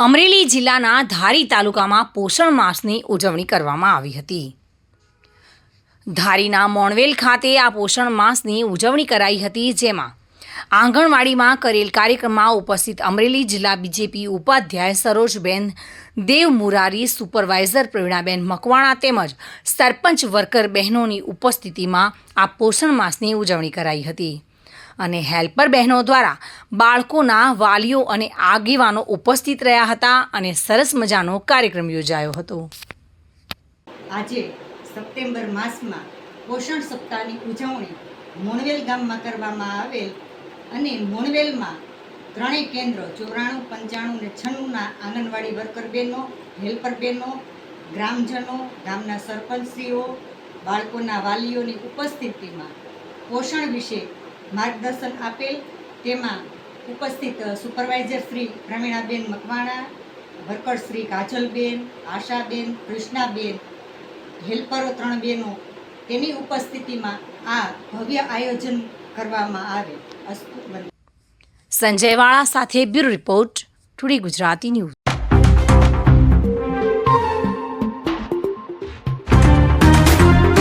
અમરેલી જિલ્લાના ધારી તાલુકામાં પોષણ માસની ઉજવણી કરવામાં આવી હતી. ધારીના મોણવેલ ખાતે આ પોષણ માસની ઉજવણી કરાઈ હતી, જેમાં આંગણવાડીમાં કરેલ કાર્યક્રમમાં ઉપસ્થિત અમરેલી જિલ્લા બીજેપી ઉપાધ્યાય સરોજબેન, દેવ મુરારી, સુપરવાઇઝર પ્રવીણાબેન મકવાણા તેમજ સરપંચ વર્કર બહેનોની ઉપસ્થિતિમાં આ પોષણ માસની ઉજવણી કરાઈ હતી. અને હેલ્પર બહેનો દ્વારા બાળકોના વાલીઓ અને આગેવાનો ઉપસ્થિત રહ્યા હતા અને સરસ મજાનો કાર્યક્રમ યોજાયો હતો. આજે સપ્ટેમ્બર માસમાં પોષણ સપ્તાહની ઉજવણી મોણવેલ ગામમાં કરવામાં આવેલ અને મોણવેલમાં ત્રણેય કેન્દ્રો ચોરાણું, પંચાણું અને છન્નુંના આંગણવાડી વર્કર બહેનો, હેલ્પર બહેનો, ગ્રામજનો, ગામના સરપંચશ્રીઓ, બાળકોના વાલીઓની ઉપસ્થિતિમાં પોષણ વિશે માર્ગદર્શન આપેલ, તેમાં ઉપસ્થિત સુપરવાઇઝર શ્રી પ્રવીણાબેન મકવાણા વર્કર શ્રી કાજલબેન, આશાબેન, કૃષ્ણાબેન, હેલ્પરો ત્રણ બહેનો, તેની ઉપસ્થિતિમાં આ ભવ્ય આયોજન કરવામાં આવે. અસ્તુ સંજયવાળા સંજય સાથે bureau report, today Gujarati news.